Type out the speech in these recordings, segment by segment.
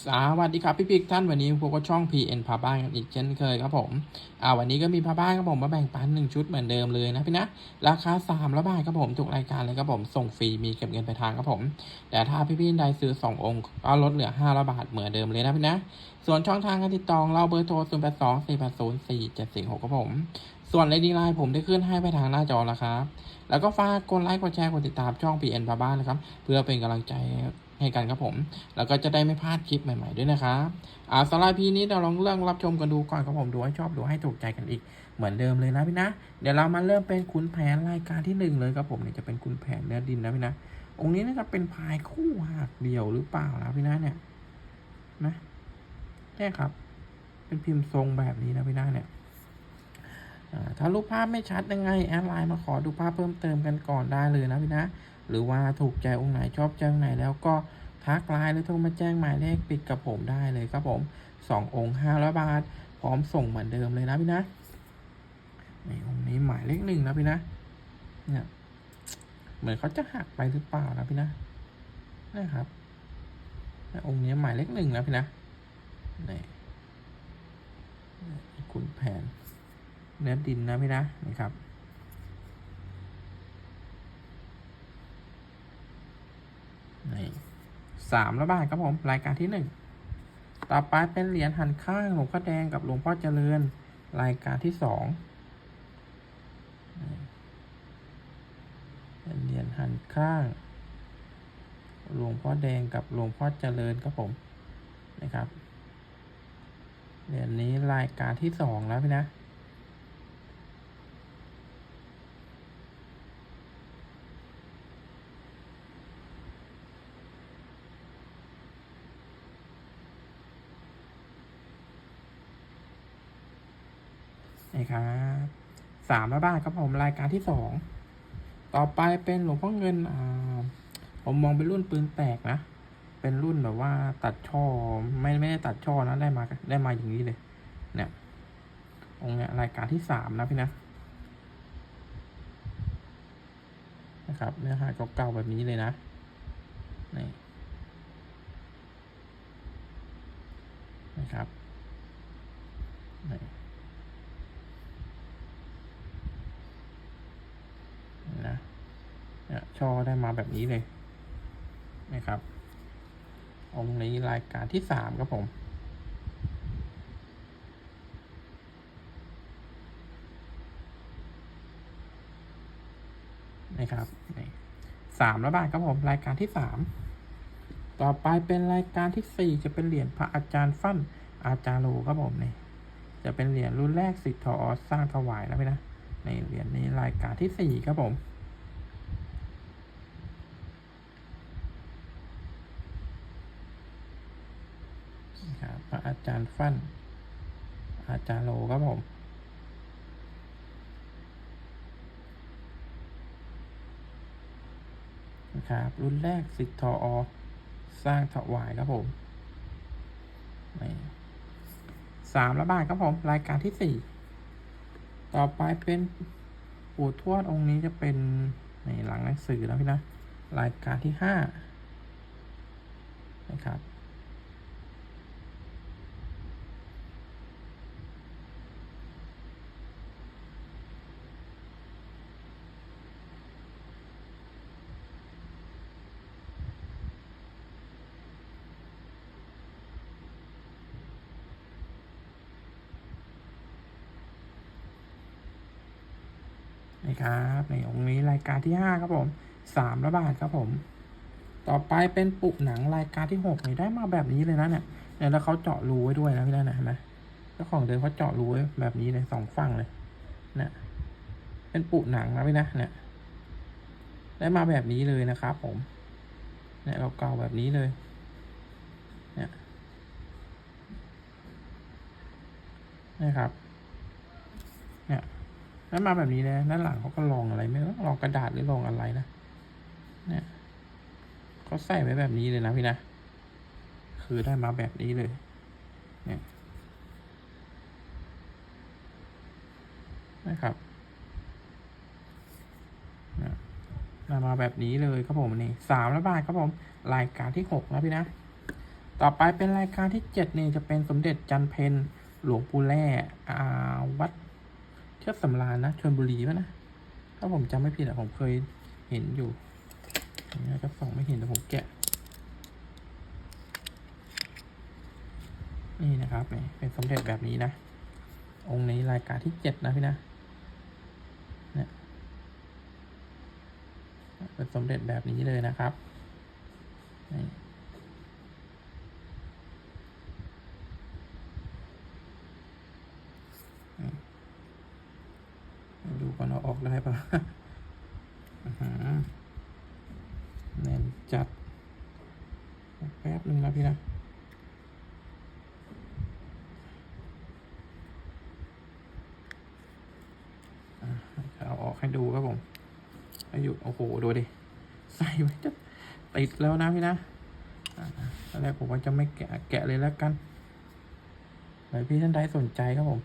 สวัสดีครับพี่พิกท่านวันนี้พวกก็ช่อง PN พาบ้านกันอีกเช่นเคยครับผมอ่าวันนี้ก็มีพาบ้านครับผมมาแบ่งปันหนึ่งชุดเหมือนเดิมเลยนะพี่นะราคา3ามละบาทครับผมทุกรายการเลยครับผมส่งฟรีมีเก็บเงินไปลายทางครับผม แต่ถ้าพี่พี่ใดซื้อ 2 องค์ก็ลดเหลือ5ละบาทเหมือนเดิมเลยนะพี่นะ ส่วนช่องทางการติดต่อเราเบอร์โทร0 8 2 4 8 0 4 7 4 6ครับผมส่วนเลดีไลน์ผมได้ขึ้นให้ไปทางหน้าจอแล้วครับแล้วก็ฝากกดไลค์กดแชร์กดติดตามช่อง PN พาบ้านนะครับเพื่อเป็นกำลังใจให้กันครับผม แล้วก็จะได้ไม่พลาดคลิปใหม่ ๆ ด้วยนะครับอ่าสไลด์พีนี้เราลองเรื่องรับชมกันดูก่อนครับผมดูให้ชอบดูให้ถูกใจกันอีกเหมือนเดิมเลยนะพี่นะ เดี๋ยวเรามาเริ่มเป็นขุนแผนรายการที่หนึ่งเลยครับผมเนี่ยจะเป็นขุนแผนเนื้อดินนะพี่นะ องค์นี้น่าจะเป็นพายคู่หักเดี่ยวหรือเปล่านะพี่นะเนี่ยนะแค่ครับ เป็นพิมพ์ทรงแบบนี้นะพี่นะเนี่ยอ่าถ้ารูปภาพไม่ชัดยังไงแอดไลน์มาขอดูภาพเพิ่มเติมกันก่อนได้เลยนะพี่นะ หรือว่าถูกใจองค์ไหนชอบใจองค์ไหนแล้วก็ทักไลน์หรือโทรมาแจ้งหมายเลขปิดกับผมได้เลยครับผมสององค์ห้าร้อยบาท พร้อมส่งเหมือนเดิมเลยนะพี่นะนี่องค์นี้หมายเลขหนึ่งนะพี่นะ เนี่ยเหมือนเขาจะหักไปหรือเปล่านะพี่นะนะครับเนี่ยองค์นี้หมายเลขหนึ่งนะพี่นะนี่นี่คุณแผนเนื้อดินนะพี่นะนี่ครับ สามละบาทครับผม รายการที่หนึ่งต่อไปเป็นเหรียญหันข้างหลวงพ่อแดงกับหลวงพ่อเจริญ รายการที่สองเป็นเหรียญหันข้างหลวงพ่อแดงกับหลวงพ่อเจริญครับผมนะครับเหรียญนี้รายการที่สองแล้วพี่นะา3แล้วบ้านครับผมรายการที่สองต่อไปเป็นหลวงพ่อเงินอ่าผมมองเป็นรุ่นปืนแตกนะ เป็นรุ่นแบบว่าตัดช่อไม่ไม่ได้ตัดช่อนะได้มาได้มาอย่างนี้เลย เนี่ยองเนี้ยรายการที่สามนะพี่นะนะครับเนื้อหาเก่าๆแบบนี้เลยนะนี่นะครับ เนี่ยช่อได้มาแบบนี้เลยนะครับ องค์นี้รายการที่สามครับผม นะครับสามแล้วบาทครับผม รายการที่สามต่อไปเป็นรายการที่สี่จะเป็นเหรียญพระอาจารย์ฟั่นอาจารย์โลครับผมนี่จะเป็นเหรียญรุ่นแรกสิทธอสร้างถวายนะพี่นะในเหรียญนี้รายการที่สี่ครับผม นะค ระอาจารย์ฟั่น อาจารย์โลครับผม นะครับ รุ่นแรกสิทธทอสร้างถวายครับผมสามละบาทครับผม รายการที่สี่ ต่อไปเป็นปู่ทวดองค์นี้จะเป็นในหลังหนังสือแล้วพี่นะ รายการที่ห้านะครับ ครับในองค์นี้รายการที่ห้าครับผมสามละบาทครับผม ต่อไปเป็นปุหนังรายการที่หกนี่ได้มาแบบนี้เลยนะเนี่ยเนี่ยแล้วเขาเจาะรูไว้ด้วยนะพี่นั่นนะเห็นไหมเจ้าของเดิมเขาเจาะรูไว้แบบนี้เลยสองฝั่งเลยเนี่ยเป็นปุหนังนะพี่นะเนี่ยได้มาแบบนี้เลยนะครับผม เนี่ยเราเก่าแบบนี้เลย เนี่ยนะครับ เนี่ย แล้วมาแบบนี้เลยด้านหลังเขาก็ลองอะไรไม่รู้ลองกระดาษหรือลองอะไรนะเนี่ยเขาใส่ไว้แบบนี้เลยนะพี่นะ คือได้มาแบบนี้เลย เนี่ยนะครับเนี่ยมาแบบนี้เลยครับผมนี่สามละบาทครับผม รายการที่หกนะพี่นะ ต่อไปเป็นรายการที่เจ็ดนี่จะเป็นสมเด็จจันเพนหลวงปู่แร่อ่าวัด เชือกสำราญนะชลบุรีป่ะนะ ถ้าผมจำไม่ผิดอะผมเคยเห็นอยู่นี่ก็ส่องไม่เห็นแต่ผมแกะ นี่นะครับนี่เป็นสมเด็จแบบนี้นะ องค์นี้รายการที่เจ็ดนะพี่นะเนี่ยเป็นสมเด็จแบบนี้เลยนะครับนี่ ดูก่อนเอาออกได้ปะแน่นจัด แป๊บหนึ่งนะพี่นะเอาออกให้ดูครับผมให้อยู่โอ้โห ดูดิ ใส่ไว้จะติดแล้วนะพี่นะอะตอนแรกผมว่าจะไม่แกะแกะเลยแล้วกันเผื่อพี่ท่านใดสนใจครับผม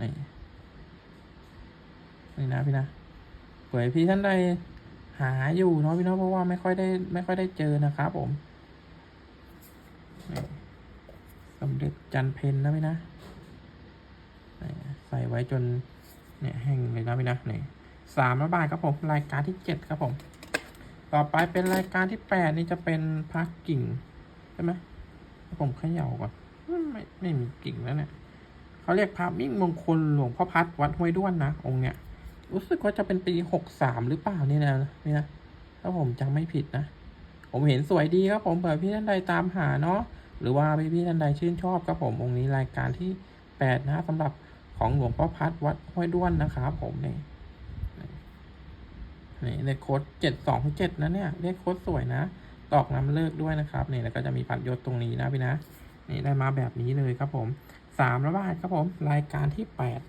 นี่ นี่นะพี่นะเผื่อพี่ท่านใดหาอยู่เนาะพี่เนาะเพราะว่าไม่ค่อยได้ไม่ค่อยได้เจอนะครับผมสมเด็จจันเพนนะพี่นะใส่ไว้จนเนี่ยแห้งเลยนะพี่นะนี่สามร้อยบาทครับผมรายการที่เจ็ดครับผม ต่อไปเป็นรายการที่แปดนี่จะเป็นพักกิ่งใช่ไหมผมเขย่าก่อนไม่ไม่มีกิ่งแล้วเนี่ยเขาเรียกพระมิ่งมงคลหลวงพ่อพัดวัดห้วยด้วนนะองค์เนี้ย รู้สึกว่าจะเป็นปีหกสามหรือเปล่านี่นะเนี่นะถ้าผมจำไม่ผิดนะ ผมเห็นสวยดีครับผมเผื่อพี่ท่านใดตามหาเนาะหรือว่าพี่พี่ท่านใดชื่นชอบครับผมองค์นี้รายการที่แปดนะสำหรับของหลวงพ่อพัดวัดห้วยด้วนนะครับผมนี่นี่เลขโค้ดเจ็ดสองเจ็ดนะเนี่ยเลขโค้ดสวยนะ ตอกน้ำเลิกด้วยนะครับนี่แล้วก็จะมีพัดยศตรงนี้นะพี่นะนี่ได้มาแบบนี้เลยครับผมสามร้อยบาทครับผม รายการที่แปด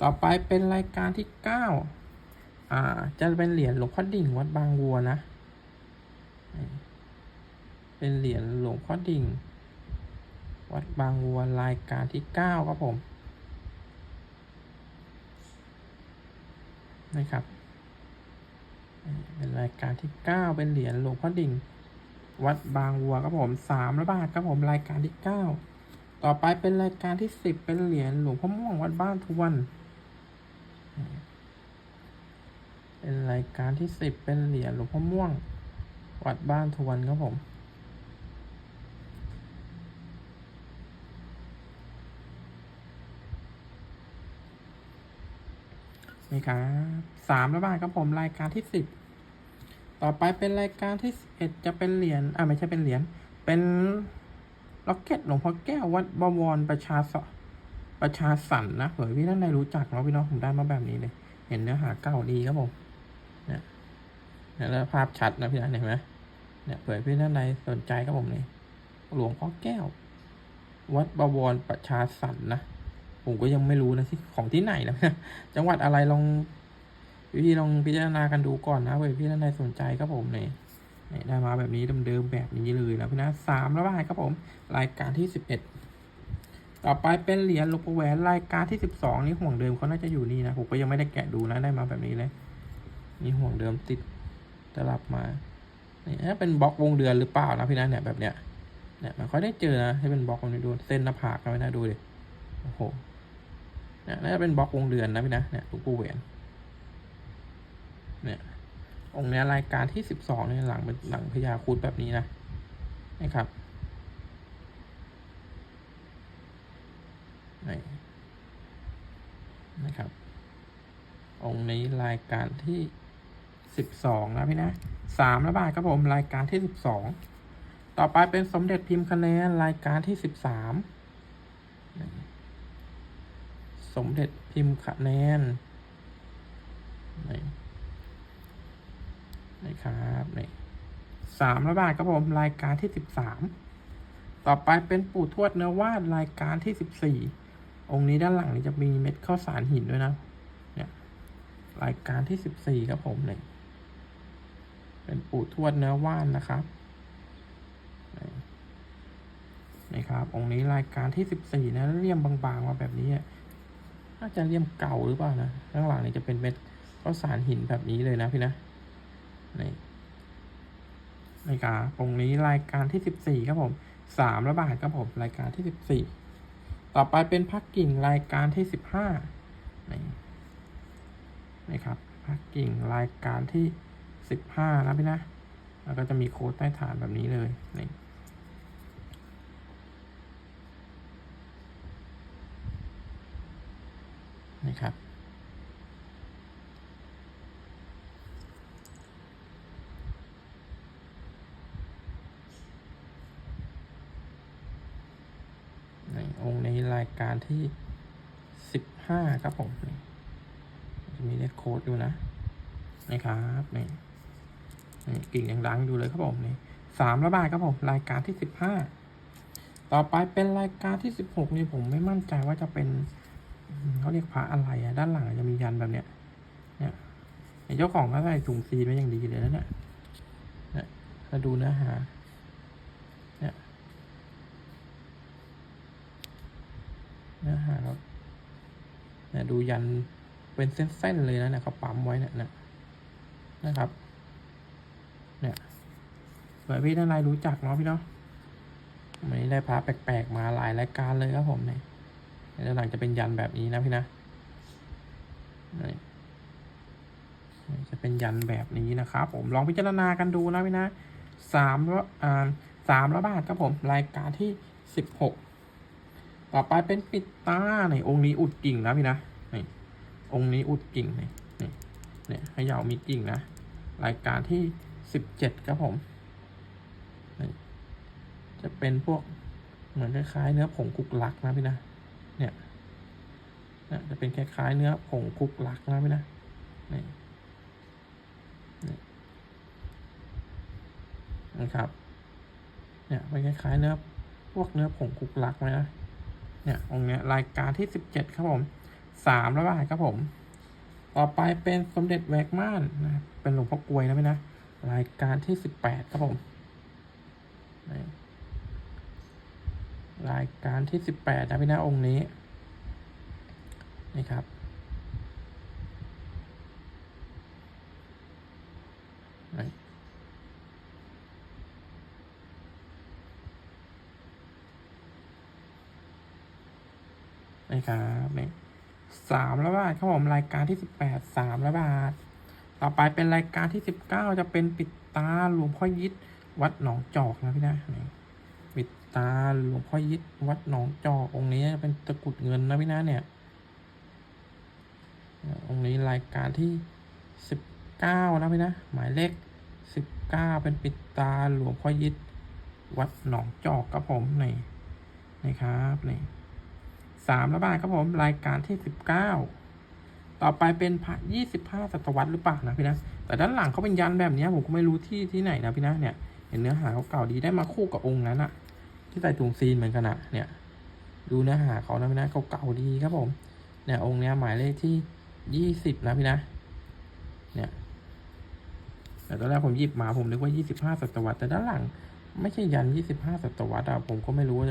ต่อไปเป็นรายการที่เก้าอ่า จะเป็นเหรียญหลวงพ่อดิ่งวัดบางวัวนะ เป็นเหรียญหลวงพ่อดิ่ง วัดบางวัวรายการที่เก้าครับผม นะครับ เป็นรายการที่เก้าเป็นเหรียญหลวงพ่อดิ่ง วัดบางวัวครับผมสามร้อยบาทครับผมรายการที่เก้าต่อไปเป็นรายการที่สิบเป็นเหรียญหลวงพ่อม่วงวัดบ้านทวน เป็นรายการที่สิบเป็นเหรียญหลวงพ่อม่วง วัดบ้านทวนครับผมนี่ครับสามร้อยบาทครับผมรายการที่สิบต่อไปเป็นรายการที่สิบเอ็ดจะเป็นเหรียญอ่าไม่ใช่เป็นเหรียญเป็นล็อกเก็ตหลวงพ่อแก้ววัดบวรประชาส ประชาสันนะเผื่อพี่ท่านใดรู้จักเนาะพี่น้องผมได้มาแบบนี้เลย เห็นเนื้อหาเก่าดีครับผมเนี่ยเนี่ยแล้วภาพชัดนะพี่นะเห็นไหมเนี่ยเผื่อพี่ท่านใดสนใจครับผมนี่หลวงพ่อแก้ว วัดบวรประชาสันนะผมก็ยังไม่รู้นะที่ของที่ไหนนะจังหวัดอะไรลองพี่ลองพิจารณากันดูก่อนนะเผื่อพี่ท่านใดสนใจครับผมเนี่ยได้มาแบบนี้เดิมๆแบบนี้เลยนะพี่นะสามร้อยบาทครับผม รายการที่สิบเอ็ด ต่อไปเป็นเหรียญหลวงปู่แหวนรายการที่สิบสองนี่ห่วงเดิมเขาน่าจะอยู่นี่นะผมก็ยังไม่ได้แกะดูนะได้มาแบบนี้เลยนี่ห่วงเดิมติดตลับมานี่น่าเป็นบล็อกวงเดือนหรือเปล่านะพี่นะเนี่ยแบบเนี้ยเนี่ยมันค่อยได้เจอนะให้เป็นบล็อกมันดูเส้นหน้าผากกันไว้นะดูดิโอ้โหเนี่ยน่าจะเป็นบล็อกวงเดือนนะพี่นะเนี่ยหลวงปู่แหวนเนี่ยองค์นี้รายการที่สิบสองเนี่ยหลังเป็นหลังพญาคุดแบบนี้นะนะครับนี่นะครับ องค์นี้รายการที่สิบสองนะพี่นะสามละบาทครับผมรายการที่สิบสองต่อไปเป็นสมเด็จพิมพ์คะแนนรายการที่สิบสามสมเด็จพิมพ์คะแนนนี่นี่ครับนี่สามร้อยบาทครับผมรายการที่สิบสามต่อไปเป็นปู่ทวดเนื้อวาดรายการที่สิบสี่องค์นี้ด้านหลังนี่จะมีเม็ดข้าวสารหินด้วยนะ รายการที่สิบสี่ครับผมเนี่ยเป็นปู่ทวดเนื้อว่านนะครับนี่ครับ องค์นี้รายการที่สิบสี่นะเลี่ยมบางๆมาแบบนี้อะน่าจะเลี่ยมเก่าหรือเปล่านะข้างหลังนี่จะเป็นเม็ดข้าวสารหินแบบนี้เลยนะพี่นะนี่นะครับองค์นี้รายการที่สิบสี่ครับผมสามระบาทครับผมรายการที่สิบสี่ต่อไปเป็นพักกิ่งรายการที่สิบห้านี่ นะครับพักกิ่งรายการที่สิบห้านะพี่นะ แล้วก็จะมีโค้ดใต้ฐานแบบนี้เลยนี่นะครับ ในองค์ในรายการที่สิบห้าครับผมนี่ มีเลขโค้ดอยู่นะนะครับนี่นี่กิ่งยังดังอยู่เลยครับผมนี่สามระบาทครับผมรายการที่สิบห้าต่อไปเป็นรายการที่สิบหกนี่ผมไม่มั่นใจว่าจะเป็นเขาเรียกพระอะไรอะด้านหลังจะมียันแบบเนี้ยเนี่ยเจ้าของก็ใส่ถุงซีนไว้อย่างดีเลยนะเนี่ยเนี่ยถ้าดูเนื้อหาเนี่ยเนื้อหาครับเนี่ยดูยัน เป็นเส้นๆเลยนะเนี่ยเขาปั๊มไว้เนี่ยนะนะครับ เนี่ยเผื่อพี่ท่านใดรู้จักเนาะพี่เนาะวันนี้ได้พาแปลกๆมาหลายรายการเลยครับผมเนี่ยด้านหลังจะเป็นยันแบบนี้นะพี่นะจะเป็นยันแบบนี้นะครับ ผมลองพิจารณากันดูนะพี่นะสามร้อยอ่าสามร้อยบาทครับผม รายการที่สิบหกต่อไปเป็นปิดตาในองค์นี้อุดกิ่งนะพี่นะ องค์นี้อุดกิ่งนี่นี่เนี่ยให้ยามีกิ่งนะ รายการที่สิบเจ็ดครับผมนี่จะเป็นพวกเหมือนคล้ายๆเนื้อผงคุกลักนะพี่นะ เนี่ยเนี่ยจะเป็นคล้ายๆเนื้อผงคุกลักนะพี่นะนี่นี่นะครับ เนี่ยเป็นคล้ายๆเนื้อพวกเนื้อผงคุกลักไหมนะ เนี่ยองเนี้ยรายการที่สิบเจ็ดครับผม สามร้อยบาทครับผม ต่อไปเป็นสมเด็จแวกม่านนะเป็นหลวงพ่อกลวยนะพี่นะรายการที่สิบแปดครับผมรายการที่สิบแปดนะพี่นะองค์นี้นี่ครับนี่นะครับนี่ สามร้อยบาทครับผมรายการที่สิบแปดสามร้อยบาท ต่อไปเป็นรายการที่สิบเก้าจะเป็นปิดตาหลวงพ่อยิดวัดหนองจอกนะพี่นะปิดตาหลวงพ่อยิดวัดหนองจอกองค์นี้เป็นตะกรุดเงินนะพี่นะเนี่ยองค์นี้รายการที่สิบเก้านะพี่นะหมายเลขสิบเก้าเป็นปิดตาหลวงพ่อยิดวัดหนองจอกครับผมนี่นี่ครับนี่ สามระบาทครับผมรายการที่สิบเก้าต่อไปเป็นพระยี่สิบห้าศตวรรษหรือเปล่านะพี่นะแต่ด้านหลังเขาเป็นยันแบบนี้ผมก็ไม่รู้ที่ที่ไหนนะพี่นะเนี่ยเห็นเนื้อหาเขาเก่าดีได้มาคู่กับองค์นั้นอะที่ใส่ถุงซีนเหมือนกันอะเนี่ยดูเนื้อหาเขานะพี่นะเขาเก่าดีครับผมเนี่ยองค์เนี้ยหมายเลขที่ยี่สิบนะพี่นะเนี่ยแต่ตอนแรกผมหยิบมาผมนึกว่ายี่สิบห้าศตวรรษแต่ด้านหลัง ไม่ใช่ยันยี่สิบห้าศตวรรษอะผมก็ไม่รู้ว่า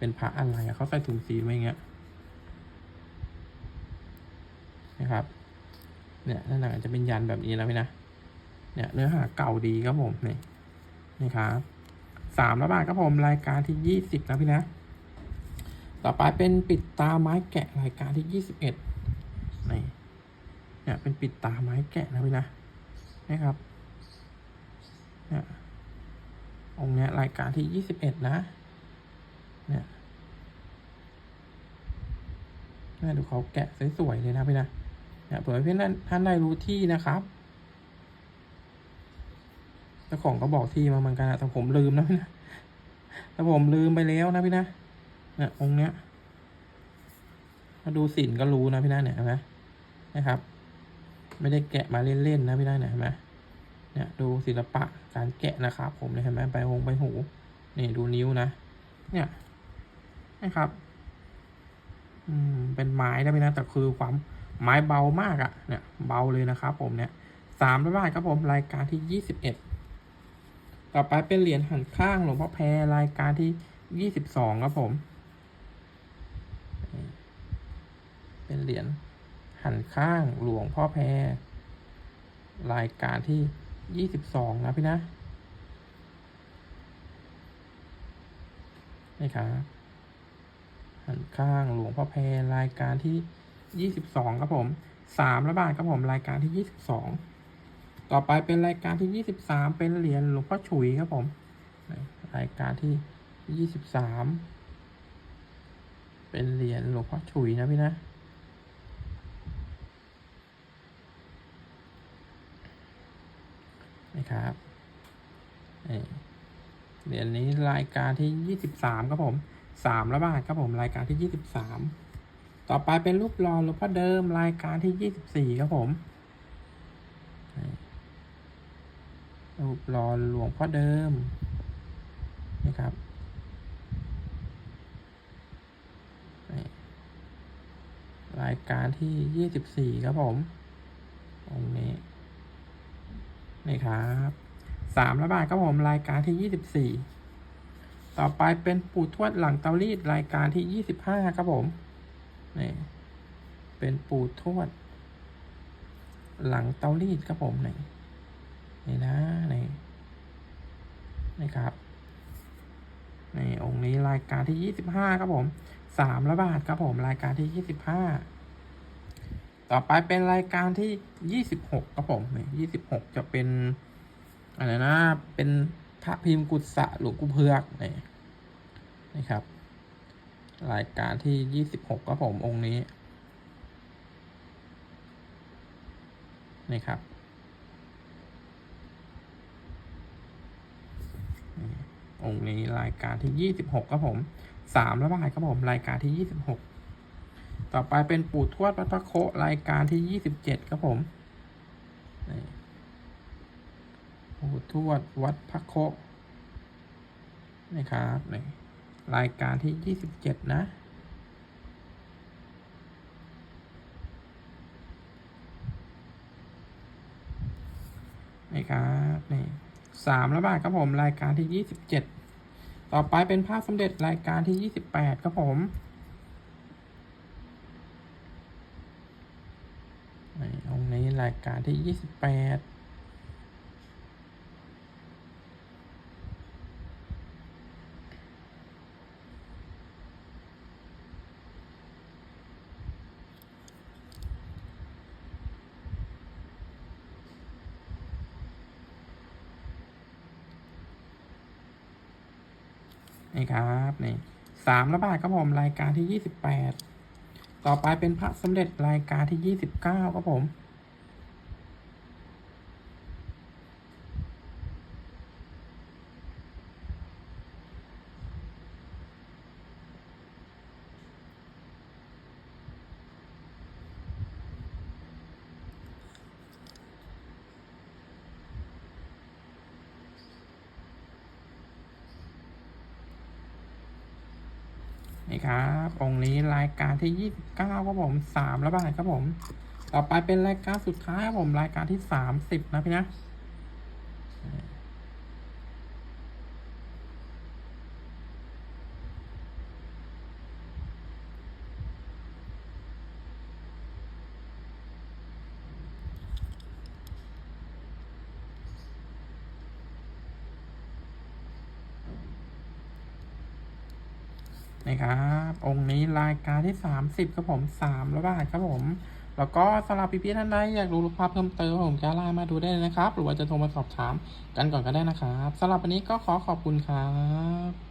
เป็นพระอะไรอะเขาใส่ถุงซีไว้อย่างเงี้ยนะครับ เนี่ยด้านหลังจะเป็นยันแบบนี้นะพี่นะ เนี่ยเนื้อหาเก่าดีครับผมนี่นี่ครับสามร้อยบาทครับผมรายการที่ยี่สิบนะพี่นะ ต่อไปเป็นปิดตาไม้แกะรายการที่ยี่สิบเอ็ดนี่เนี่ยเป็นปิดตาไม้แกะนะพี่นะนะครับเนี่ยองค์เนี้ยรายการที่ยี่สิบเอ็ดนะ เนี่ยแม่ดูเขาแกะสวยๆเลยนะพี่นะเนี่ยเผื่อเพื่อนท่านได้รู้ที่นะครับเจ้าของก็บอกที่มาเหมือนกันนะแต่ผมลืมนะพี่นะแต่ผมลืมไปแล้วนะพี่นะเนี่ยองค์เนี้ยมาดูสินก็รู้นะพี่นะเนี่ยเห็นไหมนะครับ ไม่ได้แกะมาเล่นๆนะพี่นะเนี่ยเห็นไหมเนี่ยดูศิลปะการแกะนะครับ ผมเนี่ยเห็นไหมใบหงใบหูนี่ดูนิ้วนะ เนี่ย นะครับ อืม เป็นไม้ได้ไหมนะแต่คือความไม้เบามากอะ่ะ เนี่ย เบาเลยนะครับผมเนี่ยสามร้อยบาทครับผมรายการที่ยี่สิบเอ็ดต่อไปเป็นเหรียญหันข้างหลวงพ่อแพรรายการที่ยี่สิบสองครับผม เป็นเหรียญหันข้างหลวงพ่อแพรรายการที่ยี่สิบสองนะพี่นะนี่ครับ หันข้างหลวงพ่อแพรรายการที่ยี่สิบสองครับผมสามละบาทครับผมรายการที่ยี่สิบสองต่อไปเป็นรายการที่ยี่สิบสามเป็นเหรียญหลวงพ่อฉุยครับผมรายการที่ยี่สิบสามเป็นเหรียญหลวงพ่อฉุยนะพี่นะนะครับเหรียญนี้รายการที่ยี่สิบสามครับผม สามละบาทครับผมรายการที่ยี่สิบสามต่อไปเป็นรูปหล่อหลวงพ่อเดิมรายการที่ยี่สิบสี่ครับผมรูปหล่อหลวงพ่อเดิมนะครับรายการที่ยี่สิบสี่ครับผมองนี้นี่ครับสามละบาทครับผมรายการที่ยี่สิบสี่ ต่อไปเป็นปูทวดหลังเตารีดรายการที่ยี่สิบห้าครับผม นี่ เป็นปูทวด หลังเตารีดครับผมนี่นี่นะนี่นี่ครับนี่องค์นี้รายการที่ยี่สิบห้าครับผมสามละบาทครับผมรายการที่ยี่สิบห้าต่อไปเป็นรายการที่ยี่สิบหกครับผมยี่สิบหกจะเป็นอะไรนะ เป็น พระพิมพ์กุศะหลวงกุเพือกนี่นี่ครับ รายการที่ยี่สิบหกครับผมองค์นี้นี่ครับองค์นี้รายการที่ยี่สิบหกครับผมสามละบาทครับผมรายการที่ยี่สิบหกต่อไปเป็นปู่ทวดวัดพระโครายการที่ยี่สิบเจ็ดครับผมนี่ ปู่ทวดวัดพระโคนี่ครับนี่รายการที่ยี่สิบเจ็ดนะนี่ครับนี่สามละบาทครับผมรายการที่ยี่สิบเจ็ดต่อไปเป็นภาพสมเด็จรายการที่ยี่สิบแปดครับผมนี่องค์นี้รายการที่ยี่สิบแปด ครับนี่สามระบาดครับผมรายการที่ยี่สิบแปดต่อไปเป็นพระสมเด็จรายการที่ยี่สิบเก้าครับผม นี่ครับ องค์นี้รายการที่ยี่สิบเก้าครับผมสามละบาทครับผม ต่อไปเป็นรายการสุดท้ายครับผมรายการที่สามสิบนะพี่นะ นะครับ องค์นี้รายการที่สามสิบครับผมสามละบาทครับผม แล้วก็สำหรับพี่ๆท่านใดอยากดูรูปภาพเพิ่มเติมผมจะไลน์มาดูได้เลยนะครับ หรือว่าจะโทรมาสอบถามกันก่อนก็ได้นะครับสำหรับวันนี้ก็ขอขอบคุณครับ